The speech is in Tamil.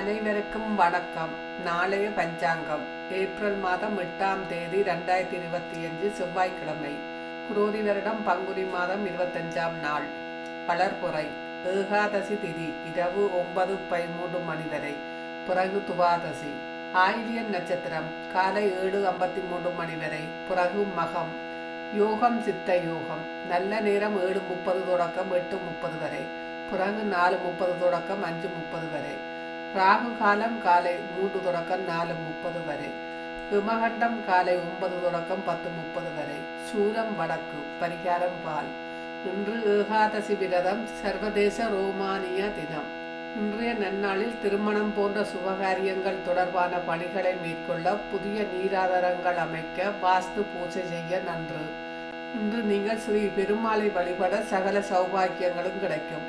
அனைவருக்கும் வணக்கம். நாளைய பஞ்சாங்கம். ஏப்ரல் மாதம் எட்டாம் தேதி ரெண்டாயிரத்தி இருபத்தி அஞ்சு செவ்வாய்க்கிழமை. குரோதி வருடம் பங்குனி மாதம் இருபத்தஞ்சாம் நாள். வளர்புறை ஏகாதசி திதி இரவு ஒன்பது பதிமூன்று மணி வரை. பிறகு துவாதசி. ஆயிலியன் நட்சத்திரம் காலை ஏழு ஐம்பத்தி மூன்று மணி வரை. பிறகு மகம். யோகம் சித்த யோகம். நல்ல நேரம் ஏழு முப்பது தொடக்கம் எட்டு முப்பது வரை. பிறகு நாலு முப்பது தொடக்கம் அஞ்சு முப்பது வரை. ராகு காலம் காலை மூன்று தொடக்கம் நாலு முப்பது வரை. விமகண்டம் காலை ஒன்பது தொடக்கம் பத்து முப்பது வரை. சூலம் வடக்கு பரிகாரம் பால். இன்று ஏகாதசி விரதம் சர்வதேச ரோமானிய தினம். இன்றைய நன்னாளில் திருமணம் போன்ற சுபகாரியங்கள் தொடர்பான பணிகளை மேற்கொள்ள புதிய நீராதாரங்கள் அமைக்க வாஸ்து பூஜை செய்ய நன்று. இன்று நீங்கள் ஸ்ரீ பெருமாளை வழிபட சகல சௌபாக்கியங்களும் கிடைக்கும்.